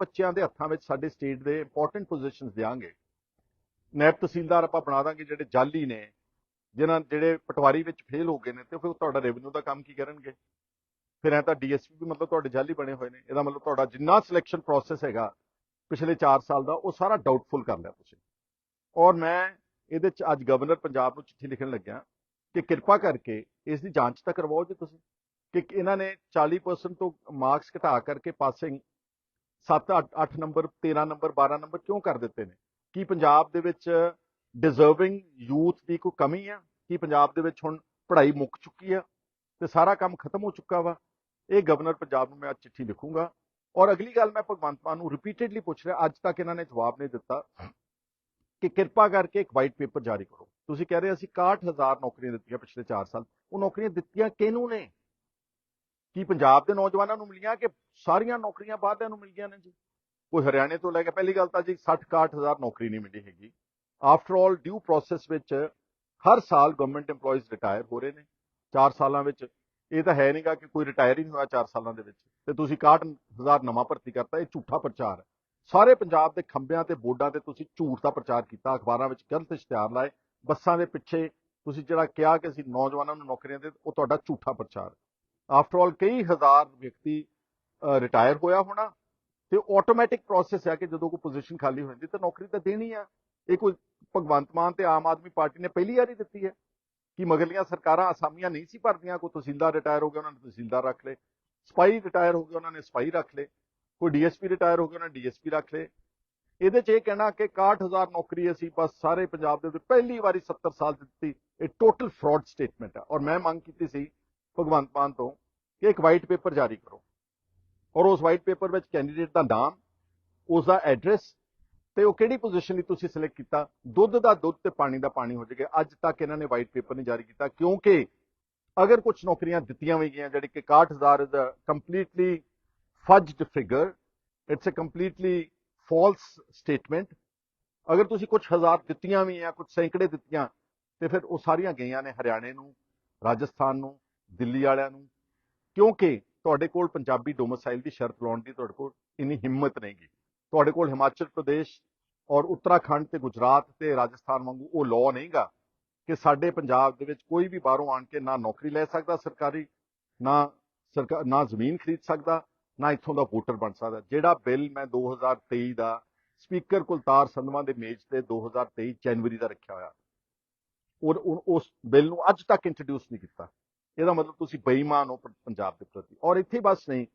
ਬੱਚਿਆਂ ਦੇ ਹੱਥਾਂ ਵਿੱਚ ਸਾਡੇ ਸਟੇਟ ਦੇ ਇੰਪੋਰਟੈਂਟ ਪੋਜੀਸ਼ਨਸ ਦਿਆਂਗੇ। ਨੈਬ ਤਹਿਸੀਲਦਾਰ ਆਪਾਂ ਬਣਾ ਦਾਂਗੇ ਜਿਹੜੇ ਜਾਲੀ ਨੇ, ਜਿਨ੍ਹਾਂ ਜਿਹੜੇ ਪਟਵਾਰੀ ਵਿੱਚ ਫੇਲ ਹੋ ਗਏ ਨੇ ਤੇ ਫਿਰ ਤੁਹਾਡਾ ਰੈਵਨਿਊ ਦਾ ਕੰਮ ਕੀ ਕਰਨਗੇ? ਫਿਰ ਐ ਤਾਂ ਡੀਐਸਪੀ ਵੀ ਮਤਲਬ ਤੁਹਾਡੇ ਜਾਲੀ ਬਣੇ ਹੋਏ ਨੇ, ਇਹਦਾ ਮਤਲਬ ਤੁਹਾਡਾ ਜਿੰਨਾ ਸਿਲੈਕਸ਼ਨ ਪ੍ਰੋਸੈਸ ਹੈਗਾ ਪਿਛਲੇ 4 ਸਾਲ ਦਾ, ਉਹ ਸਾਰਾ ਡਾਊਟਫੁਲ ਕਰ ਲਿਆ ਤੁਸੀਂ। ਔਰ ਮੈਂ ਇਹਦੇ ਚ ਅੱਜ ਗਵਰਨਰ ਪੰਜਾਬ ਨੂੰ ਚਿੱਠੀ ਲਿਖਣ ਲੱਗਿਆ ਕਿ ਕਿਰਪਾ ਕਰਕੇ ਇਸ ਦੀ ਜਾਂਚ ਤਾਂ ਕਰਵਾਓ ਜੇ ਤੁਸੀਂ, ਕਿ ਇਹਨਾਂ ਨੇ 40% ਤੋਂ ਮਾਰਕਸ ਘਟਾ ਕਰਕੇ ਪਾਸਿੰਗ 7 8 ਨੰਬਰ 13 ਨੰਬਰ 12 ਨੰਬਰ ਕਿਉਂ ਕਰ ਦਿੱਤੇ ਨੇ? ਕੀ ਪੰਜਾਬ ਦੇ ਵਿੱਚ ਡਿਜ਼ਰਵਿੰਗ ਯੂਥ ਦੀ ਕੋਈ ਕਮੀ ਆ? ਕੀ ਪੰਜਾਬ ਦੇ ਵਿੱਚ ਹੁਣ ਪੜ੍ਹਾਈ ਮੁੱਕ ਚੁੱਕੀ ਆ ਤੇ ਸਾਰਾ ਕੰਮ ਖਤਮ ਹੋ ਚੁੱਕਾ ਵਾ? ਇਹ ਗਵਰਨਰ ਪੰਜਾਬ ਨੂੰ ਮੈਂ ਅੱਜ ਚਿੱਠੀ ਲਿਖੂੰਗਾ ਔਰ ਅਗਲੀ ਗੱਲ ਮੈਂ ਭਗਵੰਤ ਮਾਨ ਨੂੰ ਰਿਪੀਟਿਡਲੀ ਪੁੱਛ ਰਿਹਾ, ਅੱਜ ਤੱਕ ਇਹਨਾਂ ਨੇ ਜਵਾਬ ਨਹੀਂ ਦਿੱਤਾ ਕਿ ਕਿਰਪਾ ਕਰਕੇ ਇੱਕ ਵਾਈਟ ਪੇਪਰ ਜਾਰੀ ਕਰੋ। ਤੁਸੀਂ ਕਹਿ ਰਹੇ ਅਸੀਂ 61000 ਨੌਕਰੀਆਂ ਦਿੱਤੀਆਂ ਪਿਛਲੇ 4 ਸਾਲ, ਉਹ ਨੌਕਰੀਆਂ ਦਿੱਤੀਆਂ ਕਿਹਨੂੰ ਨੇ? ਕੀ ਪੰਜਾਬ ਦੇ ਨੌਜਵਾਨਾਂ ਨੂੰ ਮਿਲੀਆਂ ਕਿ ਸਾਰੀਆਂ ਨੌਕਰੀਆਂ ਬਾਹਰਲਿਆਂ ਨੂੰ ਮਿਲ ਗਈਆਂ ਨੇ ਜੀ? ਕੋਈ ਹਰਿਆਣੇ ਤੋਂ ਲੈ ਕੇ ਪਹਿਲੀ ਗੱਲ ਤਾਂ ਜੀ 60 61000 ਨੌਕਰੀ ਨਹੀਂ ਮਿਲੀ ਹੈਗੀ। ਆਫਟਰ ਆਲ ਡਿਊ ਪ੍ਰੋਸੈਸ ਵਿੱਚ ਹਰ ਸਾਲ ਗਵਰਨਮੈਂਟ EMPLOYEES ਰਿਟਾਇਰ ਹੋ ਰਹੇ ਨੇ। 4 ਸਾਲਾਂ ਵਿੱਚ ਇਹ ਤਾਂ ਹੈ ਨਹੀਂਗਾ ਕਿ ਕੋਈ ਰਿਟਾਇਰ ਹੀ ਨਹੀਂ ਹੋਇਆ 4 ਸਾਲਾਂ ਦੇ ਵਿੱਚ। ਤੇ ਤੁਸੀਂ 61000 ਨਵਾਂ ਭਰਤੀ ਕਰਤਾ, ਇਹ ਝੂਠਾ ਪ੍ਰਚਾਰ ਹੈ। ਸਾਰੇ ਪੰਜਾਬ ਦੇ ਖੰਭਿਆਂ ਤੇ ਬੋਰਡਾਂ ਤੇ ਤੁਸੀਂ ਝੂਠ ਦਾ ਪ੍ਰਚਾਰ ਕੀਤਾ, ਅਖਬਾਰਾਂ ਵਿੱਚ ਗਲਤ ਇਸ਼ਤਿਹਾਰ ਲਾਏ, ਬੱਸਾਂ ਦੇ ਪਿੱਛੇ ਤੁਸੀਂ ਜਿਹੜਾ ਕਿਹਾ ਕਿ ਅਸੀਂ ਨੌਜਵਾਨਾਂ ਨੂੰ ਨੌਕਰੀਆਂ ਦੇ, ਉਹ ਤੁਹਾਡਾ ਝੂਠਾ ਪ੍ਰਚਾਰ ਆਫਟਰ ਆਲ ਕਈ ਹਜ਼ਾਰ ਵਿਅਕਤੀ ਰਿਟਾਇਰ ਹੋਇਆ ਹੋਣਾ ਤੇ ਆਟੋਮੈਟਿਕ ਪ੍ਰੋਸੈਸ ਹੈ ਕਿ ਜਦੋਂ ਕੋਈ ਪੋਜੀਸ਼ਨ ਖਾਲੀ ਹੋ ਜਾਂਦੀ ਤਾਂ ਨੌਕਰੀ ਤਾਂ ਦੇਣੀ ਆ। ਇਹ ਕੋਈ ਭਗਵੰਤ ਮਾਨ ਤੇ ਆਮ ਆਦਮੀ ਪਾਰਟੀ ਨੇ ਪਹਿਲੀ ਵਾਰੀ ਦਿੱਤੀ ਹੈ ਕਿ ਮਗਰਲੀਆਂ ਸਰਕਾਰਾਂ ਅਸਾਮੀਆਂ ਨਹੀਂ ਸੀ ਭਰਦੀਆਂ, ਕੋਈ ਤਹਿਸੀਲਦਾਰ ਰਿਟਾਇਰ ਹੋ ਗਿਆ, ਉਹਨਾਂ ਨੇ ਤਹਿਸੀਲਦਾਰ ਰੱਖ ਲਏ। ਸਪਾਈ ਰਿਟਾਇਰ ਹੋ ਗਿਆ ਉਹਨਾਂ ਨੇ ਸਪਾਈ ਰੱਖ ਲਏ। ਕੋਈ ਡੀਐਸਪੀ ਰਿਟਾਇਰ ਹੋ ਗਿਆ ਉਹਨਾਂ ਨੇ ਡੀਐਸਪੀ ਰੱਖ ਲਏ। ਇਹਦੇ 'ਚ ਇਹ ਕਹਿਣਾ ਕਿ 61000 ਨੌਕਰੀ ਅਸੀਂ ਬਸ ਸਾਰੇ ਪੰਜਾਬ ਦੇ ਵਿੱਚ ਪਹਿਲੀ ਵਾਰੀ 70 ਸਾਲ ਦਿੱਤੀ। ਇਹ ਟੋਟਲ ਫਰਾਡ ਸਟੇਟਮੈਂਟ ਹੈ ਔਰ ਮੈਂ ਮੰਗ ਕੀਤੀ ਸੀ ਭਗਵੰਤ ਮਾਨ ਤੋਂ ਕਿ ਇੱਕ ਵਾਈਟ ਪੇਪਰ ਜਾਰੀ ਕਰੋ। ਔਰ ਉਸ ਵਾਈਟ ਪੇਪਰ ਵਿੱਚ ਕੈਂਡੀਡੇਟ ਦਾ ਨਾਮ ਉਸ ਦਾ ਐਡਰੈਸ ਤੇ ਉਹ ਕਿਹੜੀ ਪੋਜੀਸ਼ਨ ਲਈ ਤੁਸੀਂ ਸਿਲੈਕਟ ਕੀਤਾ? ਦੁੱਧ ਦਾ ਦੁੱਧ ਤੇ ਪਾਣੀ ਦਾ ਪਾਣੀ ਹੋ ਜਾਏਗਾ। ਅੱਜ ਤੱਕ ਇਹਨਾਂ ਨੇ ਵਾਈਟ ਪੇਪਰ ਨਹੀਂ ਜਾਰੀ ਕੀਤਾ, ਕਿਉਂਕਿ ਅਗਰ ਕੁਝ ਨੌਕਰੀਆਂ ਦਿੱਤੀਆਂ ਵੀ ਗਈਆਂ, ਜਿਹੜੀ ਕਿ 61000 is uh completely fudged figure it's uh completely false statement ਅਗਰ ਤੁਸੀਂ ਕੁਝ ਹਜ਼ਾਰ ਦਿੱਤੀਆਂ ਵੀ ਆ ਕੁਝ ਸੈਂਕੜੇ ਦਿੱਤੀਆਂ, ਤੇ ਫਿਰ ਉਹ ਸਾਰੀਆਂ ਗਈਆਂ ਨੇ ਹਰਿਆਣੇ ਨੂੰ, ਰਾਜਸਥਾਨ ਨੂੰ, ਦਿੱਲੀ ਵਾਲਿਆਂ ਨੂੰ। ਕਿਉਂਕਿ ਤੁਹਾਡੇ ਕੋਲ ਪੰਜਾਬੀ ਡੋਮਿਸਾਈਲ ਦੀ ਸ਼ਰਤ ਲਾਉਣ ਦੀ ਤੁਹਾਡੇ ਕੋਲ ਇੰਨੀ ਹਿੰਮਤ ਨਹੀਂਗੀ ਤੁਹਾਡੇ ਕੋਲ ਹਿਮਾਚਲ ਪ੍ਰਦੇਸ਼ ਔਰ ਉੱਤਰਾਖੰਡ ਤੇ ਗੁਜਰਾਤ ਤੇ ਰਾਜਸਥਾਨ ਵਾਂਗੂ ਉਹ ਲਾਅ ਨਹੀਂਗਾ ਕਿ ਸਾਡੇ ਪੰਜਾਬ ਦੇ ਵਿੱਚ ਕੋਈ ਵੀ ਬਾਹਰੋਂ ਆਣ ਕੇ ਨਾ ਨੌਕਰੀ ਲੈ ਸਕਦਾ ਸਰਕਾਰੀ, ਨਾ ਸਰਕਾਰ ਨਾ ਜ਼ਮੀਨ ਖਰੀਦ ਸਕਦਾ, ਨਾ ਇੱਥੋਂ ਦਾ ਵੋਟਰ ਬਣ ਸਕਦਾ। ਜਿਹੜਾ ਬਿੱਲ ਮੈਂ 2023 ਦਾ ਸਪੀਕਰ ਕੁਲਤਾਰ ਸੰਧਵਾ ਦੇ ਮੇਜ਼ ਤੇ 2023 ਜਨਵਰੀ ਦਾ ਰੱਖਿਆ ਹੋਇਆ ਔਰ ਉਸ ਬਿੱਲ ਨੂੰ ਅੱਜ ਤੱਕ ਇੰਟਰੋਡਿਊਸ ਨਹੀਂ ਕੀਤਾ। ਇਹਦਾ ਮਤਲਬ ਤੁਸੀਂ ਬੇਈਮਾਨ ਹੋ ਪੰਜਾਬ ਦੇ ਪ੍ਰਤੀ। ਔਰ ਇੱਥੇ ਬਸ ਨਹੀਂ,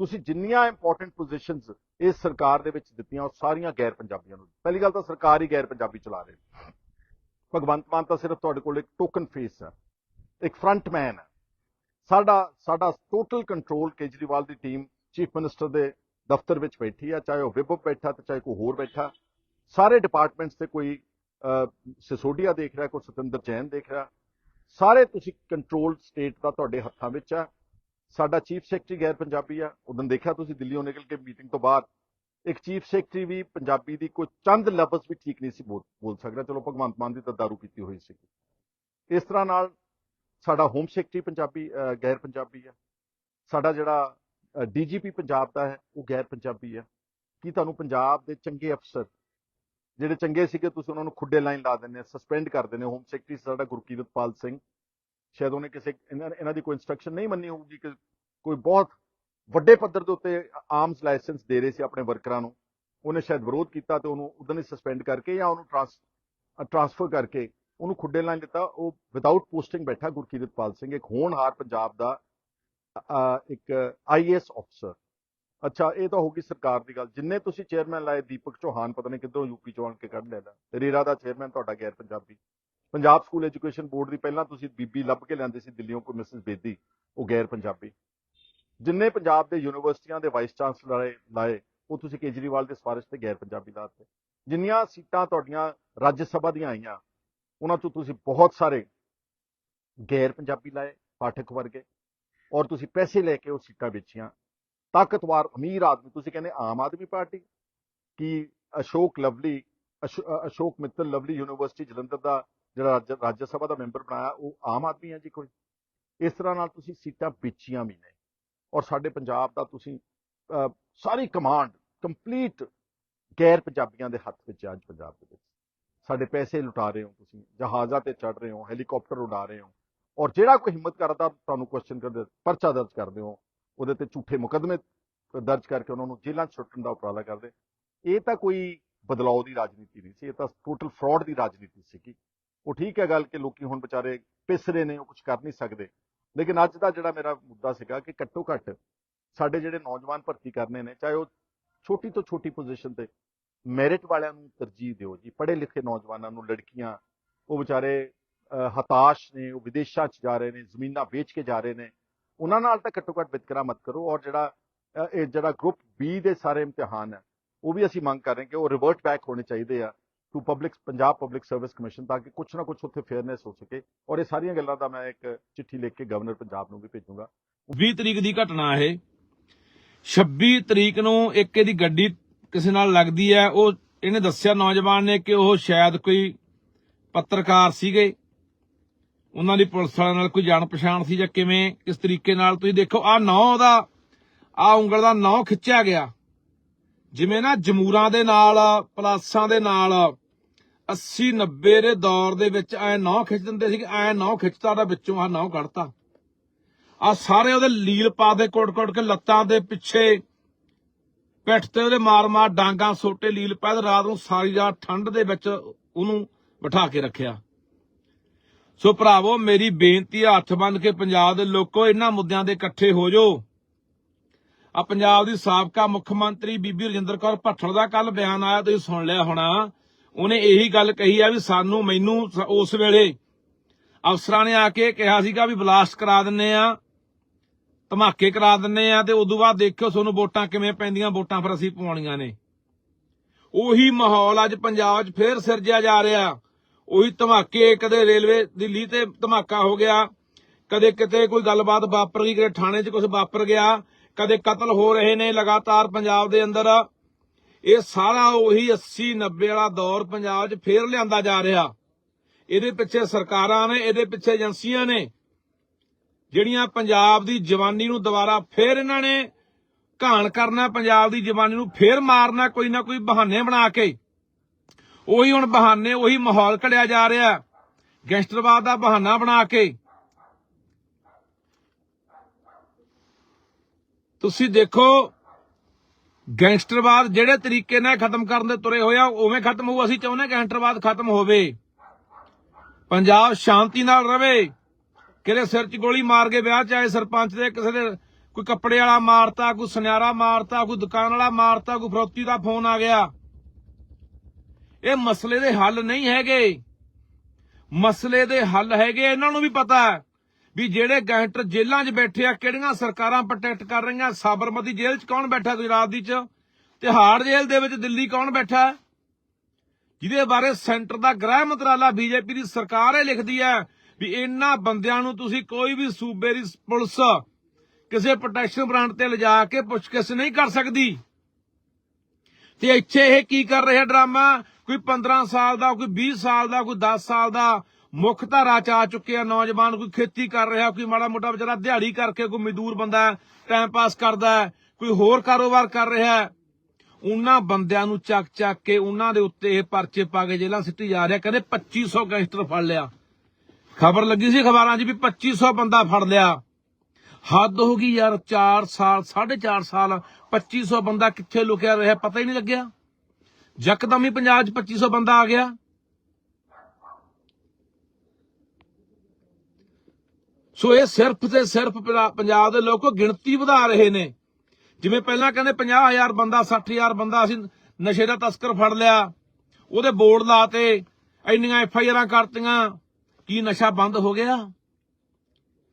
ਤੁਸੀਂ ਜਿੰਨੀਆਂ ਇੰਪੋਰਟੈਂਟ ਪੋਜੀਸ਼ਨਸ ਇਸ ਸਰਕਾਰ ਦੇ ਵਿੱਚ ਦਿੱਤੀਆਂ, ਉਹ ਸਾਰੀਆਂ ਗੈਰ ਪੰਜਾਬੀਆਂ ਨੂੰ ਪਹਿਲੀ ਗੱਲ ਤਾਂ ਸਰਕਾਰ ਹੀ ਗੈਰ ਪੰਜਾਬੀ ਚਲਾ ਰਹੀ ਭਗਵੰਤ ਮਾਨ ਤਾਂ ਸਿਰਫ ਤੁਹਾਡੇ ਕੋਲ ਇੱਕ ਟੋਕਨ ਫੇਸ ਹੈ, ਇੱਕ ਫਰੰਟ ਮੈਨ ਹੈ। ਸਾਡਾ ਸਾਡਾ ਟੋਟਲ ਕੰਟਰੋਲ ਕੇਜਰੀਵਾਲ ਦੀ ਟੀਮ ਚੀਫ ਮਿਨਿਸਟਰ ਦੇ ਦਫ਼ਤਰ ਵਿੱਚ ਬੈਠੀ ਆ ਚਾਹੇ ਉਹ ਵਿਭਵ ਬੈਠਾ ਤੇ ਚਾਹੇ ਕੋਈ ਹੋਰ ਬੈਠਾ। ਸਾਰੇ ਡਿਪਾਰਟਮੈਂਟਸ ਤੇ ਕੋਈ ਸਿਸੋਡੀਆ ਦੇਖ ਰਿਹਾ, ਕੋਈ ਸਤਿੰਦਰ ਜੈਨ ਦੇਖ ਰਿਹਾ। ਸਾਰੇ ਤੁਸੀਂ ਕੰਟਰੋਲ ਸਟੇਟ ਦਾ ਤੁਹਾਡੇ ਹੱਥਾਂ ਵਿੱਚ ਆ। ਸਾਡਾ ਚੀਫ ਸੈਕਟਰੀ ਗੈਰ ਪੰਜਾਬੀ ਆ। ਉਦੋਂ ਦੇਖਿਆ ਤੁਸੀਂ ਦਿੱਲੀੋਂ ਨਿਕਲ ਕੇ ਮੀਟਿੰਗ ਤੋਂ ਬਾਅਦ ਇੱਕ ਚੀਫ ਸੈਕਟਰੀ ਵੀ ਪੰਜਾਬੀ ਦੀ ਕੋਈ ਚੰਦ ਲਫ਼ਜ਼ ਵੀ ਠੀਕ ਨਹੀਂ ਸੀ ਬੋਲ ਸਕਦਾ। ਚਲੋ, ਭਗਵੰਤ ਮਾਨ ਦੀ ਤਾਂ ਦਾਰੂ ਪੀਤੀ ਹੋਈ ਸੀ। ਇਸ ਤਰ੍ਹਾਂ ਨਾਲ ਸਾਡਾ ਹੋਮ ਸੈਕਟਰੀ ਪੰਜਾਬੀ ਗੈਰ ਪੰਜਾਬੀ ਆ। ਸਾਡਾ ਜਿਹੜਾ ਡੀਜੀਪੀ ਪੰਜਾਬ ਦਾ ਹੈ, ਉਹ ਗੈਰ ਪੰਜਾਬੀ ਆ। ਕੀ ਤੁਹਾਨੂੰ ਪੰਜਾਬ ਦੇ ਚੰਗੇ ਅਫਸਰ ਜਿਹੜੇ ਚੰਗੇ ਸੀਗੇ, ਤੁਸੀਂ ਉਹਨਾਂ ਨੂੰ ਖੁੱਡੇ ਲਾਈਨ ਲਾ ਦਿੰਦੇ ਸਸਪੈਂਡ ਕਰ ਦਿੰਦੇ ਹੋਮ ਸੈਕਟਰੀ ਸਾਡਾ ਗੁਰਕੀਰਤਪਾਲ ਸਿੰਘ। ਸ਼ਾਇਦ ਉਹਨੇ ਕਿਸੇ, ਇਹਨਾਂ ਦੀ ਕੋਈ ਇਨਸਟਰਕਸ਼ਨ ਨਹੀਂ ਮੰਨੀ ਹੋਊਗੀ ਕਿ ਕੋਈ ਬਹੁਤ ਵੱਡੇ ਪੱਧਰ ਦੇ ਉੱਤੇ ਆਰਮਸ ਲਾਇਸੈਂਸ ਦੇ ਰਹੇ ਸੀ ਆਪਣੇ ਵਰਕਰਾਂ ਨੂੰ। ਉਹਨੇ ਸ਼ਾਇਦ ਵਿਰੋਧ ਕੀਤਾ ਤੇ ਉਹਨੂੰ ਉਦੋਂ ਹੀ ਸਸਪੈਂਡ ਕਰਕੇ ਜਾਂ ਉਹਨੂੰ ਟ੍ਰਾਂਸਫਰ ਕਰਕੇ ਉਹਨੂੰ ਖੁੱਡੇ ਲਾਈਨ ਦਿੱਤਾ। ਉਹ ਵਿਦਆਊਟ ਪੋਸਟਿੰਗ ਬੈਠਾ ਗੁਰਕੀਰਤ ਪਾਲ ਸਿੰਘ, ਇੱਕ ਹੋਣਹਾਰ ਪੰਜਾਬ ਦਾ ਇੱਕ ਆਈਐਸ ਅਫਸਰ ਅੱਛਾ, ਇਹ ਤਾਂ ਹੋ ਗਈ ਸਰਕਾਰ ਦੀ ਗੱਲ। ਜਿੰਨੇ ਤੁਸੀਂ ਚੇਅਰਮੈਨ ਲਾਏ, ਦੀਪਕ ਚੌਹਾਨ, ਪਤਾ ਨਹੀਂ ਕਿੱਧਰੋਂ ਯੂਪੀ ਚੋਂ ਆਣ ਕੇ ਕੱਢ ਲੈਣਾ ਰੇਰਾ ਦਾ ਚੇਅਰਮੈਨ ਤੁਹਾਡਾ ਗੈਰ Punjabi. Punjab school education board ਦੀ ਪਹਿਲਾਂ ਤੁਸੀਂ ਬੀਬੀ ਲੱਭ ਕੇ ਲਿਆਂਦੇ ਸੀ ਦਿੱਲੀੋਂ ਕੋਈ ਮਿਸਿਸ ਬੇਦੀ, ਉਹ ਗੈਰ ਪੰਜਾਬੀ। ਜਿੰਨੇ ਪੰਜਾਬ ਦੇ ਯੂਨੀਵਰਸਿਟੀਆਂ ਦੇ ਵਾਈਸ ਚਾਂਸਲਰ ਲਾਏ, ਉਹ ਤੁਸੀਂ ਕੇਜਰੀਵਾਲ ਦੇ ਸਫਾਰਿਸ਼ ਤੇ ਗੈਰ ਪੰਜਾਬੀ ਲਾਤੇ ਜਿੰਨੀਆਂ ਸੀਟਾਂ ਤੁਹਾਡੀਆਂ ਰਾਜ ਸਭਾ ਦੀਆਂ ਆਈਆਂ, ਉਹਨਾਂ 'ਚੋਂ ਤੁਸੀਂ ਬਹੁਤ ਸਾਰੇ ਗੈਰ ਪੰਜਾਬੀ ਲਾਏ, ਪਾਠਕ ਵਰਗੇ, ਔਰ ਤੁਸੀਂ ਪੈਸੇ ਲੈ ਕੇ ਉਹ ਸੀਟਾਂ ਵੇਚੀਆਂ। ਤਾਕਤਵਰ ਅਮੀਰ ਆਦਮੀ, ਤੁਸੀਂ ਕਹਿੰਦੇ ਆਮ ਆਦਮੀ ਪਾਰਟੀ ਕੀ Ashok Lovely Ashok Mittal Lovely university Jalandhar ਦਾ ਜਿਹੜਾ ਰਾਜ ਸਭਾ ਦਾ ਮੈਂਬਰ ਬਣਾਇਆ, ਉਹ ਆਮ ਆਦਮੀ ਹੈ ਜੀ ਕੋਈ? ਇਸ ਤਰ੍ਹਾਂ ਨਾਲ ਤੁਸੀਂ ਸੀਟਾਂ ਵੇਚੀਆਂ ਵੀ ਨੇ ਔਰ ਸਾਡੇ ਪੰਜਾਬ ਦਾ ਤੁਸੀਂ ਸਾਰੀ ਕਮਾਂਡ ਕੰਪਲੀਟ ਗੈਰ ਪੰਜਾਬੀਆਂ ਦੇ ਹੱਥ ਵਿੱਚ ਹੈ ਅੱਜ ਪੰਜਾਬ ਦੇ ਵਿੱਚ। ਸਾਡੇ ਪੈਸੇ ਲੁਟਾ ਰਹੇ ਹੋ ਤੁਸੀਂ, ਜਹਾਜ਼ਾਂ ਤੇ ਚੜ ਰਹੇ ਹੋ, ਹੈਲੀਕਾਪਟਰ ਉਡਾ ਰਹੇ ਹੋ ਔਰ ਜਿਹੜਾ ਕੋਈ ਹਿੰਮਤ ਕਰਦਾ, ਤੁਹਾਨੂੰ ਕੁਐਸਚਨ ਕਰਦੇ, ਪਰਚਾ ਦਰਜ ਕਰਦੇ ਹੋ ਉਹਦੇ ਤੇ ਝੂਠੇ ਮੁਕੱਦਮੇ ਦਰਜ ਕਰਕੇ ਉਹਨਾਂ ਨੂੰ ਜੇਲ੍ਹਾਂ 'ਚ ਸੁੱਟਣ ਦਾ ਉਪਰਾਲਾ ਕਰਦੇ। ਇਹ ਤਾਂ ਕੋਈ ਬਦਲਾਅ ਦੀ ਰਾਜਨੀਤੀ ਨਹੀਂ ਸੀ, ਇਹ ਤਾਂ ਟੋਟਲ ਫਰਾਡ ਦੀ ਰਾਜਨੀਤੀ ਸੀ ਉਹ ਠੀਕ ਹੈ ਗੱਲ ਕਿ ਲੋਕੀ ਹੁਣ ਵਿਚਾਰੇ ਪਿਸ ਰਹੇ ਨੇ, ਉਹ ਕੁਝ ਕਰ ਨਹੀਂ ਸਕਦੇ। ਲੇਕਿਨ ਅੱਜ ਦਾ ਜਿਹੜਾ ਮੇਰਾ ਮੁੱਦਾ ਸੀਗਾ ਕਿ ਘੱਟੋ ਘੱਟ ਸਾਡੇ ਜਿਹੜੇ ਨੌਜਵਾਨ ਭਰਤੀ ਕਰਨੇ ਨੇ, ਚਾਹੇ ਉਹ ਛੋਟੀ ਤੋਂ ਛੋਟੀ ਪੋਜੀਸ਼ਨ ਤੇ ਮੈਰਿਟ ਵਾਲਿਆਂ ਨੂੰ ਤਰਜੀਹ ਦਿਓ ਜੀ ਪੜ੍ਹੇ ਲਿਖੇ ਨੌਜਵਾਨਾਂ ਨੂੰ, ਲੜਕੀਆਂ, ਉਹ ਵਿਚਾਰੇ ਹਤਾਸ਼ ਨੇ, ਉਹ ਵਿਦੇਸ਼ਾਂ 'ਚ ਜਾ ਰਹੇ ਨੇ, ਜ਼ਮੀਨਾਂ ਵੇਚ ਕੇ ਜਾ ਰਹੇ ਨੇ ਉਹਨਾਂ ਨਾਲ ਤਾਂ ਘੱਟੋ ਘੱਟ ਵਿਤਕਰਾ ਮਤ ਕਰੋ ਔਰ ਜਿਹੜਾ ਇਹ ਜਿਹੜਾ ਗਰੁੱਪ ਬੀ ਦੇ ਸਾਰੇ ਇਮਤਿਹਾਨ ਹੈ, ਉਹ ਵੀ ਅਸੀਂ ਮੰਗ ਕਰ ਰਹੇ ਕਿ ਉਹ ਰਿਵਰਟ ਬੈਕ ਹੋਣੇ ਚਾਹੀਦੇ ਆ to public Punjab public service commission ਤਾਂ ਕਿ ਕੁਛ ਨਾ ਕੁਛ ਉੱਥੇ ਫੇਅਰਨੈਸ ਹੋ ਸਕੇ ਔਰ ਇਹ ਸਾਰੀਆਂ ਗੱਲਾਂ ਦਾ ਮੈਂ ਇੱਕ ਚਿੱਠੀ ਲਿਖ ਕੇ ਗਵਰਨਰ ਪੰਜਾਬ ਨੂੰ ਵੀ ਭੇਜੂੰਗਾ। 20 ਤਰੀਕ ਦੀ ਘਟਨਾ ਇਹ 26 ਤਰੀਕ ਨੂੰ ਇੱਕ ਇਹਦੀ ਗੱਡੀ ਕਿਸੇ ਨਾਲ ਲੱਗਦੀ ਹੈ, ਉਹ ਇਹਨੇ ਦੱਸਿਆ ਨੌਜਵਾਨ ਨੇ ਕਿ ਉਹ ਸ਼ਾਇਦ ਕੋਈ ਪੱਤਰਕਾਰ ਸੀਗੇ। ਉਹਨਾਂ ਦੀ ਪੁਲਿਸ ਵਾਲਿਆਂ ਨਾਲ ਕੋਈ ਜਾਣ ਪਛਾਣ ਸੀ ਜਾਂ ਕਿਵੇਂ, ਕਿਸ ਤਰੀਕੇ ਨਾਲ? ਤੁਸੀਂ ਦੇਖੋ ਆ ਨੌ ਦਾ ਆ ਉਂਗਲ ਦਾ ਨੌ ਖਿੱਚਿਆ ਗਿਆ। ਜਿਵੇਂ ਨਾ ਜਮੂਰਾਂ ਦੇ ਨਾਲ, ਪਲਾਸਾਂ ਦੇ ਨਾਲ 80 90 ਦੇ ਦੌਰ ਦੇ ਵਿੱਚ ਐ ਨੌ ਖਿੱਚ ਦਿੰਦੇ ਸੀ ਕਿ ਐ ਨੌ ਖਿੱਚਤਾ ਦਾ ਵਿੱਚੋਂ ਆ ਨੌ ਕੱਢਤਾ। ਆ ਸਾਰੇ ਉਹਦੇ ਲੀਲ ਪਾ ਦੇ, ਕੋਟ-ਕੋਟ ਕੇ ਲੱਤਾਂ ਦੇ ਪਿੱਛੇ, ਪਿੱਠ ਤੇ ਉਹਦੇ ਮਾਰ-ਮਾਰ ਡਾਂਗਾ, ਸੋਟੇ ਲੀਲ ਪਾ ਤੇ ਰਾਤ ਨੂੰ ਸਾਰੀ ਰਾਤ ਠੰਡ ਦੇ ਵਿੱਚ ਉਹਨੂੰ ਬਿਠਾ ਕੇ ਰੱਖਿਆ। ਸੋ ਭਰਾਵੋ, ਮੇਰੀ ਬੇਨਤੀ ਹੈ, ਹੱਥ ਬੰਨ ਕੇ ਪੰਜਾਬ ਦੇ ਲੋਕੋ, ਇਹਨਾਂ ਮੁੱਦਿਆਂ ਦੇ ਇਕੱਠੇ ਹੋ ਜਾਓ। ਆ ਪੰਜਾਬ ਦੀ ਸਾਬਕਾ ਮੁੱਖ ਮੰਤਰੀ ਬੀਬੀ ਰਜਿੰਦਰ ਕੌਰ ਭੱਠਲ ਦਾ ਕੱਲ ਬਿਆਨ ਆਇਆ, ਤੁਸੀਂ ਸੁਣ ਲਿਆ ਹੋਣਾ। ਉਹਨੇ ਇਹੀ ਗੱਲ ਕਹੀ ਆ ਵੀ ਸਾਨੂੰ, ਮੈਨੂੰ ਉਸ ਵੇਲੇ ਅਫਸਰਾਂ ਨੇ ਆ ਕੇ ਕਿਹਾ ਸੀਗਾ ਵੀ ਬਲਾਸਟ ਕਰਾ ਦਿੰਨੇ ਆ, ਧਮਾਕੇ ਕਰਾ ਦਿੰਨੇ ਆ, ਤੇ ਉਦੋਂ ਬਾਅਦ ਦੇਖਿਓ ਤੁਹਾਨੂੰ ਵੋਟਾਂ ਕਿਵੇਂ ਪੈਂਦੀਆਂ, ਵੋਟਾਂ ਫਿਰ ਅਸੀਂ ਪਵਾਉਣੀਆਂ ਨੇ। ਉਹੀ ਮਾਹੌਲ ਅੱਜ ਪੰਜਾਬ 'ਚ ਫੇਰ ਸਿਰਜਿਆ ਜਾ ਰਿਹਾ। ਉਹੀ ਧਮਾਕੇ, ਕਦੇ ਰੇਲਵੇ ਦਿੱਲੀ ਤੇ ਧਮਾਕਾ ਹੋ ਗਿਆ, ਕਦੇ ਕਿਤੇ ਕੋਈ ਗੱਲਬਾਤ ਵਾਪਰ ਗਈ ਕਿਤੇ ਥਾਣੇ 'ਚ ਕੁਝ ਵਾਪਰ ਗਿਆ, ਕਦੇ ਕਤਲ ਹੋ ਰਹੇ ਨੇ ਲਗਾਤਾਰ ਪੰਜਾਬ ਦੇ ਅੰਦਰ। ਇਹ ਸਾਰਾ ਉਹੀ 80 90 ਵਾਲਾ ਦੌਰ ਪੰਜਾਬ 'ਚ ਫੇਰ ਲਿਆਂਦਾ ਜਾ ਰਿਹਾ। ਇਹਦੇ ਪਿੱਛੇ ਸਰਕਾਰਾਂ ਨੇ, ਇਹਦੇ ਪਿੱਛੇ ਏਜੰਸੀਆਂ ਨੇ, ਜਿਹੜੀਆਂ ਪੰਜਾਬ ਦੀ ਜਵਾਨੀ ਨੂੰ ਦੁਬਾਰਾ ਫੇਰ ਇਹਨਾਂ ਨੇ ਘਾਣ ਕਰਨਾ, ਪੰਜਾਬ ਦੀ ਜਵਾਨੀ ਨੂੰ ਫੇਰ ਮਾਰਨਾ, ਕੋਈ ਨਾ ਕੋਈ ਬਹਾਨੇ ਬਣਾ ਕੇ। ਉਹੀ ਹੁਣ ਬਹਾਨੇ, ਉਹੀ ਮਾਹੌਲ ਘੜਿਆ ਜਾ ਰਿਹਾ। ਗੈਂਗਸਟਰਵਾਦ ਦਾ ਬਹਾਨਾ ਬਣਾ ਕੇ। ਤੁਸੀਂ ਦੇਖੋ, ਗੈਂਗਸਟਰਵਾਦ ਜਿਹੜੇ ਤਰੀਕੇ ਨਾਲ ਖਤਮ ਕਰਨ ਦੇ ਤੁਰੇ ਹੋਇਆ ਉਵੇਂ ਖਤਮ ਹੋਊ। ਅਸੀਂ ਚਾਹੁੰਦੇ ਗੈਂਗਸਟਰਵਾਦ ਖਤਮ ਹੋਵੇ। ਪੰਜਾਬ ਸ਼ਾਂਤੀ ਨਾਲ ਰਵੇ। ਕਿਹਦੇ ਸਿਰ 'ਚ ਗੋਲੀ ਮਾਰ ਕੇ ਵਿਆਹ ਚਾਹੇ ਸਰਪੰਚ ਦੇ, ਕਿਸੇ ਦੇ ਕੋਈ ਕੱਪੜੇ ਵਾਲਾ ਮਾਰਤਾ, ਕੋਈ ਸੁਨਿਆਰਾ ਮਾਰਤਾ, ਕੋਈ ਦੁਕਾਨ ਵਾਲਾ ਮਾਰਤਾ, ਕੋਈ ਫਰੋਤੀ ਦਾ ਫੋਨ ਆ ਗਿਆ। ਇਹ ਮਸਲੇ ਦੇ ਹੱਲ ਨਹੀਂ ਹੈਗੇ। ਮਸਲੇ ਦੇ ਹੱਲ ਹੈਗੇ, ਇਹਨਾਂ ਨੂੰ ਵੀ ਪਤਾ ਵੀ ਜਿਹੜੇ ਗੈਂਗਸਟਰ ਜੇਲ੍ਹਾਂ 'ਚ ਬੈਠੇ ਆ, ਕਿਹੜੀਆਂ ਸਰਕਾਰਾਂ ਪ੍ਰੋਟੈਕਟ ਕਰ ਰਹੀਆਂ, ਸਾਬਰਮਤੀ ਜੇਲ੍ਹ 'ਚ ਕੌਣ ਬੈਠਾ ਗੁਜਰਾਤ ਦੀ 'ਚ? ਤਿਹਾੜ ਜੇਲ੍ਹ ਦੇ ਵਿੱਚ ਦਿੱਲੀ ਕੌਣ ਬੈਠਾ? ਜਿਹਦੇ ਬਾਰੇ ਸੈਂਟਰ ਦਾ ਗ੍ਰਹਿ ਮੰਤਰਾਲਾ ਬੀਜੇਪੀ ਦੀ ਸਰਕਾਰ ਇਹ ਲਿਖਦੀ ਹੈ ਵੀ ਇਹਨਾਂ ਬੰਦਿਆਂ ਨੂੰ ਤੁਸੀਂ ਕੋਈ ਵੀ ਸੂਬੇ ਦੀ ਪੁਲਿਸ ਕਿਸੇ ਪ੍ਰੋਟੈਕਸ਼ਨ ਬ੍ਰਾਂਡ ਤੇ ਲਿਜਾ ਕੇ ਪੁੱਛਗਿੱਛ ਨਹੀਂ ਕਰ ਸਕਦੀ। ਤੇ ਇੱਥੇ ਇਹ ਕੀ ਕਰ ਰਿਹਾ ਡਰਾਮਾ? ਕੋਈ 15 ਸਾਲ ਦਾ, ਕੋਈ 20 ਸਾਲ ਦਾ, ਕੋਈ 10 ਸਾਲ ਦਾ ਮੁੱਖ ਧਾਰਾ ਚ ਆ ਚੁੱਕੇ ਆ ਨੌਜਵਾਨ, ਕੋਈ ਖੇਤੀ ਕਰ ਰਿਹਾ, ਕੋਈ ਮਾੜਾ ਮੋਟਾ ਵਿਚਾਰਾ ਦਿਹਾੜੀ ਕਰਕੇ ਕੋਈ ਮਜ਼ਦੂਰ ਬੰਦਾ ਟਾਈਮ ਪਾਸ ਕਰਦਾ ਕੋਈ ਹੋਰ ਕਾਰੋਬਾਰ ਕਰ ਰਿਹਾ ਹੈ। ਉਹਨਾਂ ਬੰਦਿਆਂ ਨੂੰ ਚੱਕ ਚੱਕ ਕੇ ਉਹਨਾਂ ਦੇ ਉੱਤੇ ਇਹ ਪਰਚੇ ਪਾ ਕੇ ਜੇਲ੍ਹਾਂ ਸਿੱਟੀ ਜਾ ਰਿਹਾ, ਕਹਿੰਦੇ 2500 ਗੈਂਗਸਟਰ ਫੜ ਲਿਆ। ਖਬਰ ਲੱਗੀ ਸੀ ਅਖਬਾਰਾਂ 'ਚ ਵੀ 2500 ਬੰਦਾ ਫੜ ਲਿਆ। ਹੱਦ ਹੋ ਗਈ ਯਾਰ 4 ਸਾਲ 4.5 ਸਾਲ 2500 ਬੰਦਾ ਕਿੱਥੇ ਲੁਕਿਆ ਰਿਹਾ, ਪਤਾ ਹੀ ਨਹੀਂ ਲੱਗਿਆ। ਯਕਦਮ ਹੀ ਪੰਜਾਬ 'ਚ 2500 ਬੰਦਾ ਆ ਗਿਆ। ਸੋ ਇਹ ਸਿਰਫ ਤੇ ਸਿਰਫ ਪੰਜਾਬ ਦੇ ਲੋਕ ਗਿਣਤੀ ਵਧਾ ਰਹੇ ਨੇ। ਜਿਵੇਂ ਪਹਿਲਾਂ ਕਹਿੰਦੇ 50000 ਬੰਦਾ 60000 ਬੰਦਾ ਅਸੀਂ ਨਸ਼ੇ ਦਾ ਤਸਕਰ ਫੜ ਲਿਆ। ਉਹਦੇ ਬੋਰਡ ਲਾਤੇ, ਇੰਨੀਆਂ ਐਫ ਆਈ ਆਰਾਂ ਕਰਤੀਆਂ, ਕੀ ਨਸ਼ਾ ਬੰਦ ਹੋ ਗਿਆ?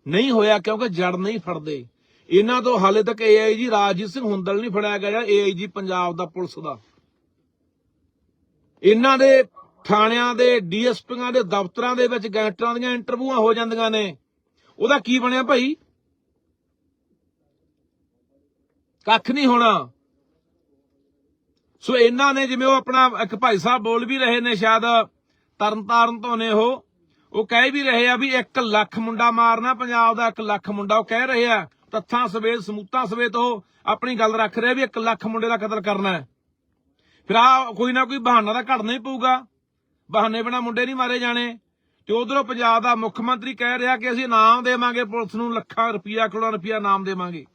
ਨਹੀਂ ਹੋਇਆ ਕਿਉਂਕਿ ਜੜ ਨਹੀਂ ਫੜਦੇ। ਇਹਨਾਂ ਤੋਂ ਹਾਲੇ ਤੱਕ ਏਆਈਜੀ ਰਾਜਜੀਤ ਸਿੰਘ ਹੁੰਦਲ ਨਹੀਂ ਫੜਿਆ ਗਿਆ ਏਆਈਜੀ ਪੰਜਾਬ ਦਾ ਪੁਲਿਸ ਦਾ। ਇਹਨਾਂ ਦੇ ਥਾਣਿਆਂ ਦੇ ਡੀਐਸਪੀਆਂ ਦੇ ਦਫ਼ਤਰਾਂ ਦੇ ਵਿੱਚ ਗੈਂਗਸਟਰਾਂ ਦੀਆਂ ਇੰਟਰਵਿਊਆਂ ਹੋ ਜਾਂਦੀਆਂ ਨੇ। ਉਹਦਾ ਕੀ ਬਣਿਆ ਭਾਈ? ਕੱਖ ਨਹੀਂ ਹੋਣਾ। ਸੋ ਇਹਨਾਂ ਨੇ ਜਿਵੇਂ ਉਹ ਆਪਣਾ ਇੱਕ ਭਾਈ ਸਾਹਿਬ ਬੋਲ ਵੀ ਰਹੇ ਨੇ ਸ਼ਾਇਦ, ਤਰਨਤਾਰਨ ਤੋਂ ਨੇ ਉਹ। ਉਹ ਕਹਿ ਵੀ ਰਹੇ ਆ ਵੀ 1 ਲੱਖ ਮੁੰਡਾ ਮਾਰਨਾ ਪੰਜਾਬ ਦਾ 1 ਲੱਖ ਮੁੰਡਾ। ਉਹ ਕਹਿ ਰਹੇ ਆ, ਤੱਥਾਂ ਸਵੇਤ, ਸਮੂਤਾਂ ਸਵੇਤ ਉਹ ਆਪਣੀ ਗੱਲ ਰੱਖ ਰਿਹਾ ਵੀ 1 ਲੱਖ ਮੁੰਡੇ ਦਾ ਕਤਲ ਕਰਨਾ ਹੈ। ਫਿਰ ਆ ਕੋਈ ਨਾ ਕੋਈ ਬਹਾਨਾ ਤਾਂ ਘੜਨਾ ਹੀ ਪਊਗਾ। ਬਹਾਨੇ ਬਿਨਾ ਮੁੰਡੇ ਨਹੀਂ ਮਾਰੇ ਜਾਣੇ। ਤੇ ਉਧਰੋਂ ਪੰਜਾਬ ਦਾ ਮੁੱਖ ਮੰਤਰੀ ਕਹਿ ਰਿਹਾ ਕਿ ਅਸੀਂ ਇਨਾਮ ਦੇਵਾਂਗੇ, ਪੁਲਿਸ ਨੂੰ ਲੱਖਾਂ ਰੁਪਈਆ, ਕਰੋੜਾਂ ਰੁਪਈਆ ਇਨਾਮ ਦੇਵਾਂਗੇ।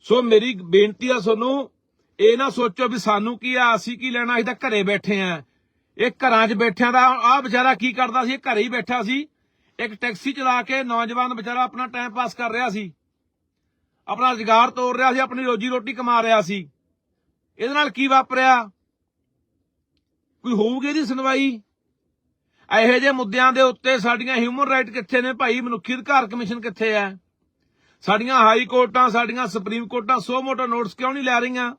ਸੋ ਮੇਰੀ ਬੇਨਤੀ ਆ ਤੁਹਾਨੂੰ ਇਹ ਨਾ ਸੋਚੋ ਵੀ ਸਾਨੂੰ ਕੀ ਆ, ਅਸੀਂ ਕੀ ਲੈਣਾ, ਅਸੀਂ ਤਾਂ ਘਰੇ ਬੈਠੇ ਆ। ਇਹ ਘਰਾਂ 'ਚ ਬੈਠਿਆਂ ਦਾ ਆ ਵਿਚਾਰਾ ਕੀ ਕਰਦਾ ਸੀ? ਇਹ ਘਰੇ ਹੀ ਬੈਠਾ ਸੀ। ਇੱਕ ਟੈਕਸੀ ਚਲਾ ਕੇ ਨੌਜਵਾਨ ਵਿਚਾਰਾ ਆਪਣਾ ਟਾਈਮ ਪਾਸ ਕਰ ਰਿਹਾ ਸੀ। ਆਪਣਾ ਰੁਜ਼ਗਾਰ ਤੋੜ ਰਿਹਾ ਸੀ, ਆਪਣੀ ਰੋਜੀ ਰੋਟੀ ਕਮਾ ਰਿਹਾ ਸੀ। ਇਹਦੇ ਨਾਲ ਕੀ ਵਾਪਰਿਆ? ਕੋਈ ਹੋਊਗੀ ਇਹਦੀ ਸੁਣਵਾਈ? ਇਹੋ ਜਿਹੇ ਮੁੱਦਿਆਂ ਦੇ ਉੱਤੇ ਸਾਡੀਆਂ ਹਿਊਮਨ ਰਾਈਟ ਕਿੱਥੇ ਨੇ ਭਾਈ? ਮਨੁੱਖੀ ਅਧਿਕਾਰ ਕਮਿਸ਼ਨ ਕਿੱਥੇ ਹੈ? ਸਾਡੀਆਂ ਹਾਈ ਕੋਰਟਾਂ ਸਾਡੀਆਂ ਸੁਪਰੀਮ ਕੋਰਟਾਂ ਸੋ ਮੋਟਾ ਨੋਟਸ ਕਿਉਂ ਨਹੀਂ ਲੈ ਰਹੀਆਂ?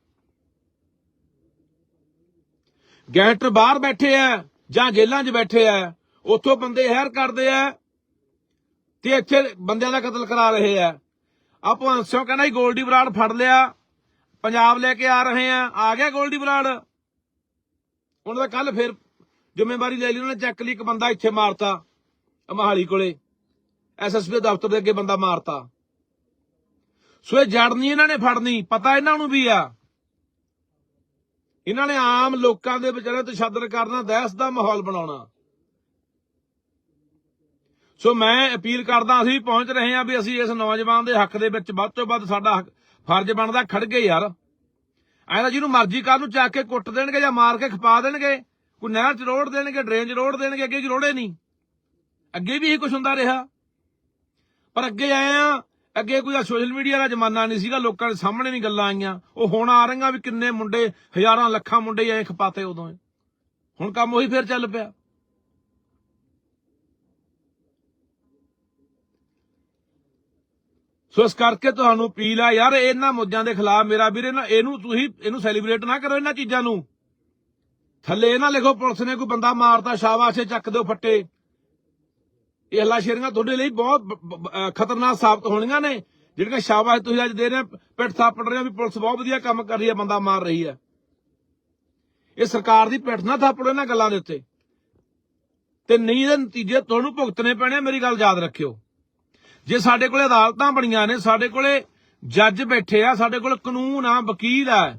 ਗੈਂਟਰ ਬਾਹਰ ਬੈਠੇ ਆ ਜਾਂ ਜੇਲ੍ਹਾਂ 'ਚ ਬੈਠੇ ਆ, ਉੱਥੋਂ ਬੰਦੇ ਹੈਰ ਕਰਦੇ ਆ ਤੇ ਇੱਥੇ ਬੰਦਿਆਂ ਦਾ ਕਤਲ ਕਰਾ ਰਹੇ ਆ। ਆ ਭਗਵੰਤ ਕਹਿੰਦਾ ਜੀ, ਗੋਲਡੀ ਬਰਾੜ ਫੜ ਲਿਆ, ਪੰਜਾਬ ਲੈ ਕੇ ਆ ਰਹੇ ਆ। ਆ ਗਿਆ ਗੋਲਡੀ ਬਰਾੜ? ਉਹਨਾਂ ਦਾ ਕੱਲ ਫਿਰ ਜ਼ਿੰਮੇਵਾਰੀ ਲੈ ਲਈ, ਉਹਨਾਂ ਨੇ ਚੱਕ ਲਈ ਇੱਕ ਬੰਦਾ ਇੱਥੇ ਮਾਰਤਾ, ਮਹਾਲੀ ਕੋਲੇ। ਐਸਐਸਪੀ ਦਫ਼ਤਰ ਦੇ ਅੱਗੇ ਬੰਦਾ ਮਾਰਤਾ। ਸੋ ਇਹ ਜੜਨੀ ਇਹਨਾਂ ਨੇ ਫੜਨੀ, ਪਤਾ ਇਹਨਾਂ ਨੂੰ ਵੀ ਆ। ਇਹਨਾਂ ਨੇ ਆਮ ਲੋਕਾਂ ਦੇ ਵਿਚਾਰੇ ਤਸ਼ੱਦਦ ਕਰਨਾ, ਦਹਿਸ਼ ਦਾ ਮਾਹੌਲ ਬਣਾਉਣਾ। ਸੋ ਮੈਂ ਅਪੀਲ ਕਰਦਾ ਅਸੀਂ ਪਹੁੰਚ ਰਹੇ ਹਾਂ ਵੀ ਅਸੀਂ ਇਸ ਨੌਜਵਾਨ ਦੇ ਹੱਕ ਦੇ ਵਿੱਚ ਵੱਧ ਤੋਂ ਵੱਧ ਸਾਡਾ ਹੱਕ- ਫਰਜ਼ ਬਣਦਾ ਖੜ ਖੜਗੇ ਯਾਰ। ਐਂ ਤਾਂ ਜਿਹਨੂੰ ਮਰਜ਼ੀ ਕਰ ਨੂੰ ਚੱਕ ਕੇ ਕੁੱਟ ਦੇਣਗੇ ਜਾਂ ਮਾਰ ਕੇ ਖਪਾ ਦੇਣਗੇ, ਕੋਈ ਨਹਿਰ ਚ ਰੋੜ ਦੇਣਗੇ, ਡਰੇਨ ਚ ਰੋੜ ਦੇਣਗੇ, ਅੱਗੇ ਕੀ ਰੋੜੇ ਨਹੀਂ। ਅੱਗੇ ਵੀ ਇਹੀ ਕੁਝ ਹੁੰਦਾ ਰਿਹਾ। ਪਰ ਅੱਗੇ ਆਏ ਆ ਅੱਗੇ ਕੋਈ ਸੋਸ਼ਲ ਮੀਡੀਆ ਦਾ ਜ਼ਮਾਨਾ ਨਹੀਂ ਸੀਗਾ, ਲੋਕਾਂ ਦੇ ਸਾਹਮਣੇ ਨਹੀਂ ਗੱਲਾਂ ਆਈਆਂ। ਉਹ ਹੁਣ ਆ ਰਹੀਆਂ ਵੀ ਕਿੰਨੇ ਮੁੰਡੇ, ਹਜ਼ਾਰਾਂ ਲੱਖਾਂ ਮੁੰਡੇ ਐ ਖਪਾਤੇ ਉਦੋਂ। ਹੁਣ ਕੰਮ ਉਹੀ ਫੇਰ ਚੱਲ ਪਿਆ। ਸੋ ਇਸ ਕਰਕੇ ਤੁਹਾਨੂੰ ਅਪੀਲ ਆ, ਯਾਰ, ਇਹਨਾਂ ਮੁੱਦਿਆਂ ਦੇ ਖਿਲਾਫ ਮੇਰਾ ਵੀਰੇ ਨਾ, ਇਹਨੂੰ ਤੁਸੀਂ, ਇਹਨੂੰ ਸੈਲੀਬ੍ਰੇਟ ਨਾ ਕਰੋ ਇਹਨਾਂ ਚੀਜ਼ਾਂ ਨੂੰ। ਥੱਲੇ ਇਹ ਨਾ ਲਿਖੋ, ਪੁਲਿਸ ਨੇ ਕੋਈ ਬੰਦਾ ਮਾਰਤਾ, ਸ਼ਾਬਾਸ਼ੇ ਚੱਕ ਦਿਓ ਫੱਟੇ। ਇਹ ਹੱਲਾ ਸ਼ੇਰੀਆਂ ਤੁਹਾਡੇ ਲਈ ਬਹੁਤ ਖਤਰਨਾਕ ਸਾਬਤ ਹੋਣੀਆਂ ਨੇ, ਜਿਹੜੀਆਂ ਸ਼ਾਬਾਸ਼ ਤੁਸੀਂ ਅੱਜ ਦੇ ਰਹੇ ਪਿੱਠ ਥਾਪੜ ਰਹੇ ਹੋ ਵੀ ਪੁਲਿਸ ਬਹੁਤ ਵਧੀਆ ਕੰਮ ਕਰ ਰਹੀ ਹੈ, ਬੰਦਾ ਮਾਰ ਰਹੀ ਹੈ। ਇਹ ਸਰਕਾਰ ਦੀ ਪਿੱਠ ਨਾ ਥਾਪੜੋ ਇਹਨਾਂ ਗੱਲਾਂ ਦੇ ਉੱਤੇ। ਤੇ ਨਹੀਂ ਇਹਦੇ ਨਤੀਜੇ ਤੁਹਾਨੂੰ ਭੁਗਤਣੇ ਪੈਣੇ ਮੇਰੀ ਗੱਲ ਯਾਦ ਰੱਖਿਓ। ਜੇ ਸਾਡੇ ਕੋਲੇ ਅਦਾਲਤਾਂ ਬਣੀਆਂ ਨੇ, ਸਾਡੇ ਕੋਲੇ ਜੱਜ ਬੈਠੇ ਆ, ਸਾਡੇ ਕੋਲ ਕਾਨੂੰਨ ਆ, ਵਕੀਲ ਆ,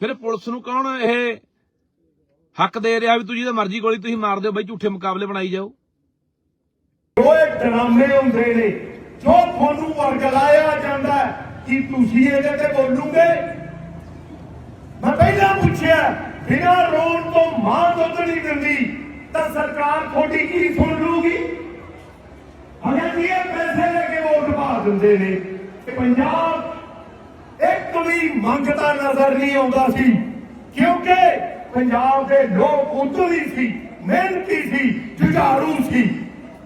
ਫਿਰ ਪੁਲਿਸ ਨੂੰ ਕੌਣ ਇਹ ਹੱਕ ਦੇ ਰਿਹਾ ਵੀ ਤੁਸੀਂ ਜਿਹਦਾ ਮਰਜ਼ੀ ਗੋਲੀ ਤੁਸੀਂ ਮਾਰ ਦਿਓ, ਬਈ ਝੂਠੇ ਮੁਕਾਬਲੇ ਬਣਾਈ ਜਾਓ? ਜੋ ਇਹ ਡਰਾਮੇ ਹੁੰਦੇ ਨੇ, ਜੋ ਤੁਹਾਨੂੰ ਵਰਗਲਾਇਆ ਜਾਂਦਾ ਕਿ ਤੁਸੀਂ ਇਹਦੇ ਤੇ ਬੋਲੂਗੇ? ਮੈਂ ਪਹਿਲਾਂ ਪੁੱਛਿਆ, ਬਿਨਾਂ ਰੋਣ ਤੋਂ ਮਾਂ ਦੁੱਧ ਨਹੀਂ ਦਿੰਦੀ, ਤਾਂ ਸਰਕਾਰ ਤੁਹਾਡੀ ਕੀ ਸੁਣ ਲੂਗੀ ਅਗਰ ਇਹ ਪੈਸੇ ਲੈ ਕੇ ਵੋਟ ਪਾ ਦਿੰਦੇ ਨੇ। ਪੰਜਾਬ ਇੱਕ ਵੀ ਮੰਗਤਾ ਨਜ਼ਰ ਨਹੀਂ ਆਉਂਦਾ ਸੀ, ਕਿਉਂਕਿ ਪੰਜਾਬ ਦੇ ਲੋਕ ਉਤਲੀ ਸੀ, ਮਿਹਨਤੀ ਸੀ, ਜੁਝਾਰੂ ਸੀ।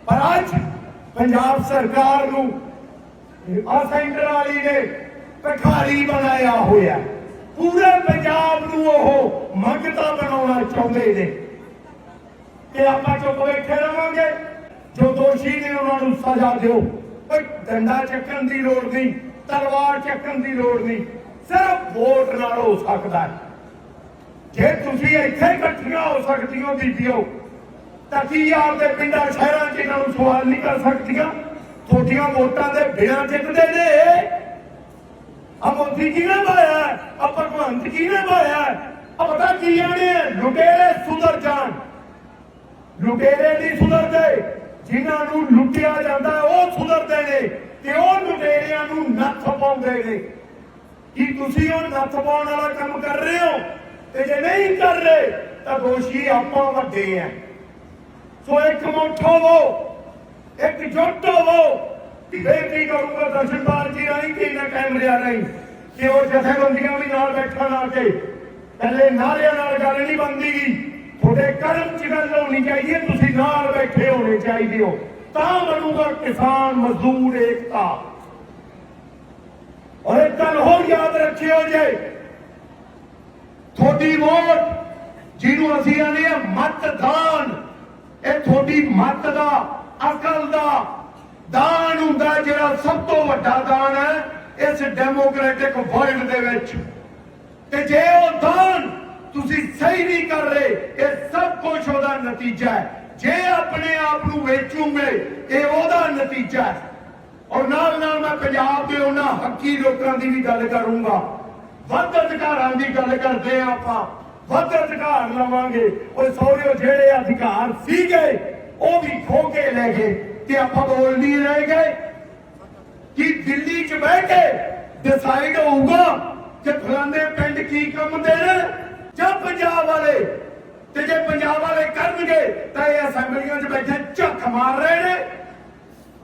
ਪਰ ਅੱਜ ਪੰਜਾਬ ਸਰਕਾਰ ਨੂੰ ਆ ਸੈਂਟਰ ਵਾਲੀ ਨੇ ਭਿਖਾਰੀ ਬਣਾਇਆ ਹੋਇਆ। ਪੂਰੇ ਪੰਜਾਬ ਨੂੰ ਉਹ ਮੰਗਤਾ ਬਣਾਉਣਾ ਚਾਹੁੰਦੇ ਨੇ। ਕਿ ਆਪਾਂ ਚੁੱਪ ਬੈਠੇ ਰਵਾਂਗੇ। ਜੋ ਦੋਸ਼ੀ ਨੇ ਉਹਨਾਂ ਨੂੰ ਸਜ਼ਾ ਦਿਓ। ਕੋਈ ਡੰਡਾ ਚੱਕਣ ਦੀ ਲੋੜ ਨਹੀਂ, ਤਲਵਾਰ ਚੱਕਣ ਦੀ ਲੋੜ ਨਹੀਂ, ਸਿਰਫ ਵੋਟ ਨਾਲ ਹੋ ਸਕਦਾ ਹੈ। ਜੇ ਤੁਸੀਂ ਇੱਥੇ ਇਕੱਠੀਆਂ ਹੋ ਸਕਦੀਆਂ ਬੀਬੀਓ, ਤਾਂ ਕੀ ਆਪਦੇ ਪਿੰਡਾਂ, ਸ਼ਹਿਰਾਂ 'ਚ ਇਹਨਾਂ ਨੂੰ ਸਵਾਲ ਨਹੀਂ ਕਰ ਸਕਦੀਆਂ? ਤੁਹਾਡੀਆਂ ਵੋਟਾਂ ਦੇ ਬਿਨਾਂ ਜਿੱਤਦੇ ਨੇ। ਆ ਮੋਦੀ ਕਿਹਨੇ ਪਾਇਆ? ਆ ਭਗਵੰਤ ਕਿਹਨੇ ਪਾਇਆ? ਆ ਪਤਾ ਕੀ ਆਣੇ ਲੁਟੇਰੇ ਸੁਧਰ ਜਾਣ। ਲੁਟੇਰੇ ਨਹੀਂ ਸੁਧਰਦੇ। ਜਿਨ੍ਹਾਂ ਨੂੰ ਲੁੱਟਿਆ ਜਾਂਦਾ, ਉਹ ਸੁਧਰਦੇ ਨੇ ਤੇ ਉਹ ਲੁਟੇਰਿਆਂ ਨੂੰ ਨੱਥ ਪਾਉਂਦੇ ਨੇ। ਕੀ ਤੁਸੀਂ ਉਹ ਨੱਥ ਪਾਉਣ ਵਾਲਾ ਕੰਮ ਕਰ ਰਹੇ ਹੋ? ਤੇ ਜੇ ਨਹੀਂ ਕਰ ਰਹੇ, ਤਾਂ ਦੋਸ਼ੀ ਆਪਾਂ ਵੱਡੇ ਆ। ਸੋ ਇੱਕ ਮੁੱਠ ਹੋਵੋ ਇੱਕ ਜੁੱਟ ਹੋਵੋ ਬੇਨਤੀ ਕਰੂੰਗਾ ਦਰਸ਼ਨਦਾਰ ਜੀ ਰਾਹੀਂ ਕਿ ਨਾ ਕੈਮਰਿਆਂ ਰਾਹੀਂ ਕਿ ਉਹ ਜਥੇਬੰਦੀਆਂ ਵੀ ਨਾਲ ਬੈਠਣ ਆ ਕੇ ਕੱਲੇ ਨਾਰਿਆਂ ਨਾਲ ਗੱਲ ਨਹੀਂ ਬਣਦੀ। ਤੁਹਾਡੇ ਕਰਮ ਚ ਗੱਲ ਹੋਣੀ ਚਾਹੀਦੀ ਹੈ, ਤੁਸੀਂ ਨਾਲ ਬੈਠੇ ਹੋਣੇ ਚਾਹੀਦੇ ਹੋ। ਤਾਂ ਬਣੂਗਾ ਕਿਸਾਨ ਮਜ਼ਦੂਰ ਏਕਤਾ। ਔਰ ਇੱਕ ਗੱਲ ਹੋਰ ਯਾਦ ਰੱਖਿਓ ਜੇ, ਤੁਹਾਡੀ ਵੋਟ ਜਿਹਨੂੰ ਅਸੀਂ ਆਨੇ ਆ ਮਤਦਾਨ, ਇਹ ਤੁਹਾਡੀ ਮਤ ਦਾ, ਅਕਲ ਦਾ ਦਾਨ ਹੁੰਦਾ ਜਿਹੜਾ ਸਭ ਤੋਂ ਵੱਡਾ ਦਾਨ ਹੈ ਇਸ ਡੈਮੋਕ੍ਰੈਟਿਕ ਵਰਲਡ ਦੇ ਵਿੱਚ। ਤੇ ਜੇ ਉਹ ਦਾਨ ਤੁਸੀਂ ਸਹੀ ਨਹੀਂ ਕਰ ਰਹੇ, ਇਹ ਸਭ ਕੁਝ ਉਹਦਾ ਨਤੀਜਾ ਹੈ। ਜੇ ਆਪਣੇ ਆਪ ਨੂੰ ਵੇਚੂਗੇ, ਇਹ ਉਹਦਾ ਨਤੀਜਾ ਹੈ। ਔਰ ਨਾਲ ਨਾਲ ਮੈਂ ਪੰਜਾਬ ਦੇ ਉਹਨਾਂ ਹੱਕੀ ਲੋਕਾਂ ਦੀ ਵੀ ਗੱਲ ਕਰੂੰਗਾ। ਵੱਧ ਅਧਿਕਾਰਾਂ ਦੀ ਗੱਲ ਕਰਦੇ ਆ ਆਪਾਂ। ਵੱਧ ਅਧਿਕਾਰ ਲਵਾਂਗੇ। ਉਹ ਸੌਰਿਓ ਜਿਹੜੇ ਅਧਿਕਾਰ ਸੀਗੇ, ਉਹ ਵੀ ਖੋ ਕੇ ਲੈ ਗਏ ਤੇ ਆਪਾਂ ਬੋਲ ਨਹੀਂ ਰਹਿ ਗਏ। ਕਿ ਦਿੱਲੀ 'ਚ ਬਹਿ ਕੇ ਡਿਸਾਈਡ ਹੋਊਗਾ ਕਿ ਫਲਾਣੇ ਪਿੰਡ ਕੀ ਕੰਮ ਦੇ ਨੇ ਜਾਂ ਪੰਜਾਬ ਵਾਲੇ, ਤੇ ਜੇ ਪੰਜਾਬ ਵਾਲੇ ਕਰਨਗੇ, ਤਾਂ ਇਹ ਅਸੈਂਬਲੀਆਂ 'ਚ ਬੈਠੇ ਝੱਕ ਮਾਰ ਰਹੇ ਨੇ।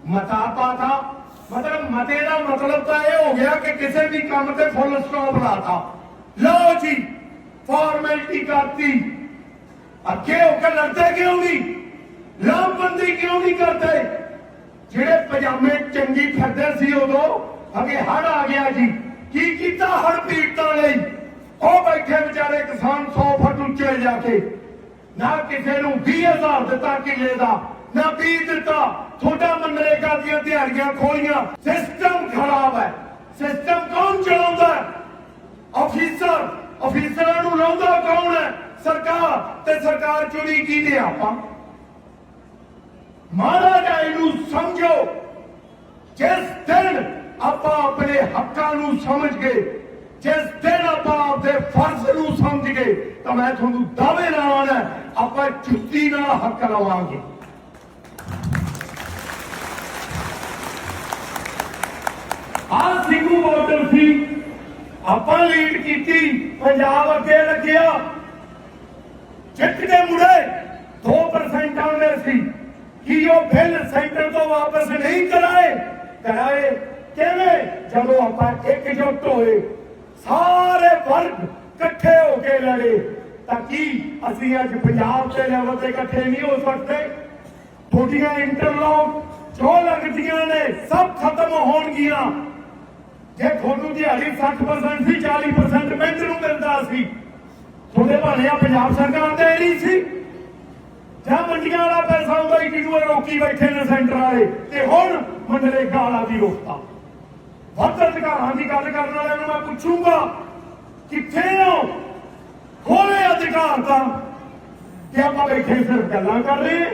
ਮਤਾ ਪਾਤਾ। ਮਤਲਬ ਮਤੇ ਦਾ ਮਤਲਬ ਤਾਂ ਇਹ ਹੋ ਗਿਆ ਕਿ ਕਿਸੇ ਵੀ ਕੰਮ ਤੇ ਫੁੱਲ ਸਟਾਪ ਲਾਤਾ। ਲਓ ਜੀ ਫਾਰਮੈਲਿਟੀ ਕਰਤੀ। ਅੱਗੇ ਹੋ ਕੇ ਲੜਦੇ ਕਿਉਂ ਨਹੀਂ? ਲਾਮਬੰਦੀ ਕਿਉਂ ਨਹੀਂ ਕਰਦੇ? ਜਿਹੜੇ ਪਜਾਮੇ ਚੰਗੀ ਫਿਰਦੇ ਸੀ ਉਦੋਂ, ਅੱਗੇ ਹੜ ਆ ਗਿਆ ਜੀ। ਕੀ ਕੀ ਹੜ ਪੀੜਤਾਂ ਲਈ ਉਹ ਬੈਠੇ ਵਿਚਾਰੇ ਕਿਸਾਨ 100 ਫੁੱਟ ਉੱਚੇ ਨਾ ਕਿਸੇ ਨੂੰ 20000 ਦਿੱਤਾ ਕਿੱਲੇ ਦਾ, ਨਾ 20 ਦਿੱਤਾ। ਤੁਹਾਡਾ ਮਨਰੇਗਾ ਦੀਆਂ ਦਿਹਾੜੀਆਂ ਖੋਲੀਆਂ। ਸਿਸਟਮ ਖਰਾਬ ਹੈ। ਸਿਸਟਮ ਕੌਣ ਚਲਾਉਂਦਾ ਹੈ? ਅਫੀਸਰ ਅਫੀਸਰਾਂ ਨੂੰ ਲਾਉਂਦਾ ਕੌਣ ਹੈ? ਸਰਕਾਰ। ਤੇ ਸਰਕਾਰ ਚੁਣੀ ਕੀ ਆਪਾਂ? ਮਹਾਰਾਜਾ, ਇਹਨੂੰ ਸਮਝੋ। ਜਿਸ ਦਿਨ ਆਪਾਂ ਆਪਣੇ ਹੱਕਾਂ ਨੂੰ ਸਮਝ ਗਏ, ਜਿਸ ਦਿਨ ਆਪਾਂ ਆਪਣੇ ਫਰਜ਼ ਨੂੰ ਸਮਝ ਗਏ, ਤਾਂ ਮੈਂ ਤੁਹਾਨੂੰ ਦਾਅਵੇ ਨਾਲ ਆਣਾ ਆਪਾਂ ਜੁੱਤੀ ਨਾਲ ਹੱਕ ਲਵਾਂਗੇ। ਆ ਸਿੰਘੂ ਬਾਰਡਰ ਸੀ। ਆਪਾਂ ਲੀਡ ਕੀਤੀ, ਪੰਜਾਬ ਅੱਗੇ ਲੱਗਿਆ। ਜਿੱਤ ਕੇ ਮੁੜੇ 2% ਆਉਂਦੇ ਸੀ। ਕਿ ਉਹ ਬਿੱਲ ਸੈਂਟਰ ਤੋਂ ਵਾਪਸ ਨਹੀਂ ਕਰਾਏ? ਕਰਾਏ ਕਿਵੇਂ? ਜਦੋਂ ਆਪਾਂ ਇਕਜੁੱਟ ਹੋਏ, ਸਾਰੇ ਵਰਗ ਇਕੱਠੇ ਹੋ ਕੇ ਲੜੇ। ਤਾਂ ਕੀ ਅਸੀਂ ਅੱਜ ਪੰਜਾਬ ਦੇ ਲੈਵਲ ਤੇ ਇਕੱਠੇ ਨਹੀਂ ਹੋ ਸਕਦੇ? ਤੁਹਾਡੀਆਂ ਇੰਟਰਲੌਕ ਜੋ ਲੱਗਦੀਆਂ ਨੇ, ਸਭ ਖਤਮ ਹੋਣਗੀਆਂ। ਜੇ ਤੁਹਾਨੂੰ ਦਿਹਾੜੀ 60% ਸੀ 40% ਮਿੰਟ ਨੂੰ ਮਿਲਦਾ ਸੀ, ਤੁਹਾਡੇ ਭਾਣਿਆ ਪੰਜਾਬ ਸਰਕਾਰ ਦੇ ਨਹੀਂ ਸੀ। ਜਾਂ ਮੰਡੀਆਂ ਵਾਲਾ ਪੈਸਾ ਆਉਂਦਾ ਹੀ ਕਿਨੂੰ ਰੋਕੀ ਬੈਠੇ ਨੇ ਸੈਂਟਰ ਵਾਲੇ, ਤੇ ਹੁਣ ਮਨਰੇਗਾ ਵਾਲਾ ਵੀ ਰੋਕਤਾ ਵੱਧ ਅਧਿਕਾਰਾਂ ਦੀ ਗੱਲ ਕਰਨ ਵਾਲਿਆਂ ਨੂੰ ਮੈਂ ਪੁੱਛੂੰਗਾ, ਕਿੱਥੇ ਹੋ? ਹੋਵੇ ਅਧਿਕਾਰ ਤਾਂ ਕਿ ਆਪਾਂ ਬੈਠੇ ਸਿਰਫ ਗੱਲਾਂ ਕਰ ਰਹੇ